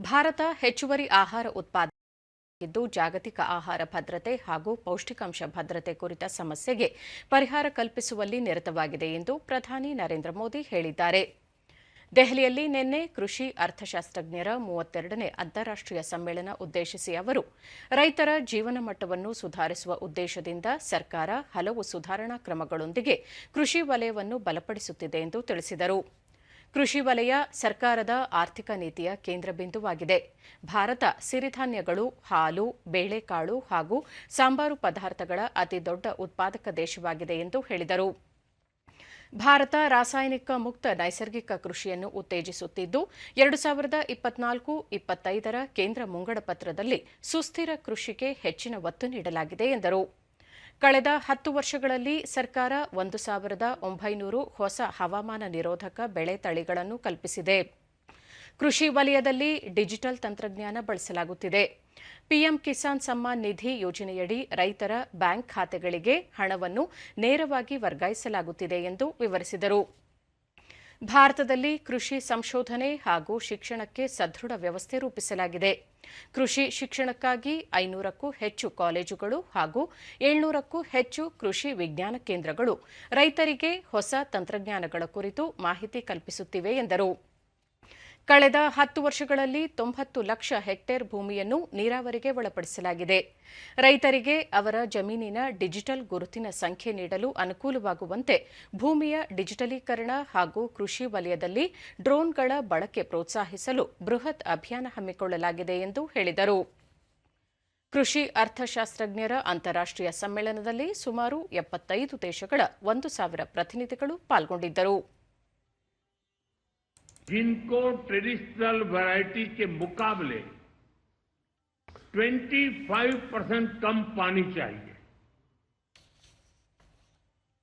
ಭಾರತ ಹೆಚ್ಚುವರಿ ಆಹಾರ ಉತ್ಪಾದನೆಯಾಗಿದ್ದು ಜಾಗತಿಕ ಆಹಾರ ಭದ್ರತೆ ಹಾಗೂ ಪೌಷ್ಟಿಕಾಂಶ ಭದ್ರತೆ ಕುರಿತ ಸಮಸ್ಯೆಗೆ ಪರಿಹಾರ ಕಲ್ಪಿಸುವಲ್ಲಿ ನಿರತವಾಗಿದೆ ಎಂದು ಪ್ರಧಾನಿ ನರೇಂದ್ರ ಮೋದಿ ಹೇಳಿದ್ದಾರೆ. ದೆಹಲಿಯಲ್ಲಿ ನಿನ್ನೆ ಕೃಷಿ ಅರ್ಥಶಾಸ್ತ್ರಜ್ಞರ ಮೂವತ್ತೆರಡನೇ ಅಂತಾರಾಷ್ಟೀಯ ಸಮ್ಮೇಳನ ಉದ್ದೇಶಿಸಿ ಅವರು, ರೈತರ ಜೀವನ ಮಟ್ಟವನ್ನು ಸುಧಾರಿಸುವ ಉದ್ದೇಶದಿಂದ ಸರ್ಕಾರ ಹಲವು ಸುಧಾರಣಾ ಕ್ರಮಗಳೊಂದಿಗೆ ಕೃಷಿ ವಲಯವನ್ನು ಬಲಪಡಿಸುತ್ತಿದೆ ಎಂದು ತಿಳಿಸಿದರು. ಕೃಷಿ ವಲಯ ಸರ್ಕಾರದ ಆರ್ಥಿಕ ನೀತಿಯ ಕೇಂದ್ರ ಬಿಂದುವಾಗಿದೆ. ಭಾರತ ಸಿರಿಧಾನ್ಯಗಳು, ಹಾಲು, ಬೇಳೆಕಾಳು ಹಾಗೂ ಸಾಂಬಾರು ಪದಾರ್ಥಗಳ ಅತಿದೊಡ್ಡ ಉತ್ಪಾದಕ ದೇಶವಾಗಿದೆ ಎಂದು ಹೇಳಿದರು. ಭಾರತ ರಾಸಾಯನಿಕ ಮುಕ್ತ ನೈಸರ್ಗಿಕ ಕೃಷಿಯನ್ನು ಉತ್ತೇಜಿಸುತ್ತಿದ್ದು, ಎರಡು ಸಾವಿರದ ಇಪ್ಪತ್ನಾಲ್ಕು ಇಪ್ಪತ್ತೈದರ ಕೇಂದ್ರ ಮುಂಗಡಪತ್ರದಲ್ಲಿ ಸುಸ್ಥಿರ ಕೃಷಿಗೆ ಹೆಚ್ಚಿನ ಒತ್ತು ನೀಡಲಾಗಿದೆ ಎಂದರು. ಕಳೆದ ಹತ್ತು ವರ್ಷಗಳಲ್ಲಿ ಸರ್ಕಾರ ಒಂದು ಸಾವಿರದ ಒಂಬೈನೂರು ಹೊಸ ಹವಾಮಾನ ನಿರೋಧಕ ಬೆಳೆ ತಳಿಗಳನ್ನು ಕಲ್ಪಿಸಿದೆ. ಕೃಷಿ ವಲಯದಲ್ಲಿ ಡಿಜಿಟಲ್ ತಂತ್ರಜ್ಞಾನ ಬಳಸಲಾಗುತ್ತಿದೆ. ಪಿಎಂ ಕಿಸಾನ್ ಸಮ್ಮಾನ್ ನಿಧಿ ಯೋಜನೆಯಡಿ ರೈತರ ಬ್ಯಾಂಕ್ ಖಾತೆಗಳಿಗೆ ಹಣವನ್ನು ನೇರವಾಗಿ ವರ್ಗಾಯಿಸಲಾಗುತ್ತಿದೆ ಎಂದು ವಿವರಿಸಿದರು. ಭಾರತದಲ್ಲಿ ಕೃಷಿ ಸಂಶೋಧನೆ ಹಾಗೂ ಶಿಕ್ಷಣಕ್ಕೆ ಸದೃಢ ವ್ಯವಸ್ಥೆ ರೂಪಿಸಲಾಗಿದೆ. ಕೃಷಿ ಶಿಕ್ಷಣಕ್ಕಾಗಿ ಐನೂರಕ್ಕೂ ಹೆಚ್ಚು ಕಾಲೇಜುಗಳು ಹಾಗೂ ಏಳ್ನೂರಕ್ಕೂ ಹೆಚ್ಚು ಕೃಷಿ ವಿಜ್ಞಾನ ಕೇಂದ್ರಗಳು ರೈತರಿಗೆ ಹೊಸ ತಂತ್ರಜ್ಞಾನಗಳ ಕುರಿತು ಮಾಹಿತಿ ಕಲ್ಪಿಸುತ್ತಿವೆ ಎಂದರು. ಕಳೆದ ಹತ್ತು ವರ್ಷಗಳಲ್ಲಿ ತೊಂಬತ್ತು ಲಕ್ಷ ಹೆಕ್ಟೇರ್ ಭೂಮಿಯನ್ನು ನೀರಾವರಿಗೆ ಒಳಪಡಿಸಲಾಗಿದೆ. ರೈತರಿಗೆ ಅವರ ಜಮೀನಿನ ಡಿಜಿಟಲ್ ಗುರುತಿನ ಸಂಖ್ಯೆ ನೀಡಲು ಅನುಕೂಲವಾಗುವಂತೆ ಭೂಮಿಯ ಡಿಜಿಟಲೀಕರಣ ಹಾಗೂ ಕೃಷಿ ವಲಯದಲ್ಲಿ ಡ್ರೋನ್ಗಳ ಬಳಕೆ ಪ್ರೋತ್ಸಾಹಿಸಲು ಬೃಹತ್ ಅಭಿಯಾನ ಹಮ್ಮಿಕೊಳ್ಳಲಾಗಿದೆ ಎಂದು ಹೇಳಿದರು. ಕೃಷಿ ಅರ್ಥಶಾಸ್ತ್ರಜ್ಞರ ಅಂತಾರಾಷ್ಟೀಯ ಸಮ್ಮೇಳನದಲ್ಲಿ ಸುಮಾರು ಎಪ್ಪತ್ತೈದು ದೇಶಗಳ ಒಂದು ಸಾವಿರ ಪ್ರತಿನಿಧಿಗಳು ಪಾಲ್ಗೊಂಡಿದ್ದರು. जिनको ट्रेडिशनल वैरायटी के मुकाबले 25 परसेंट कम पानी चाहिए।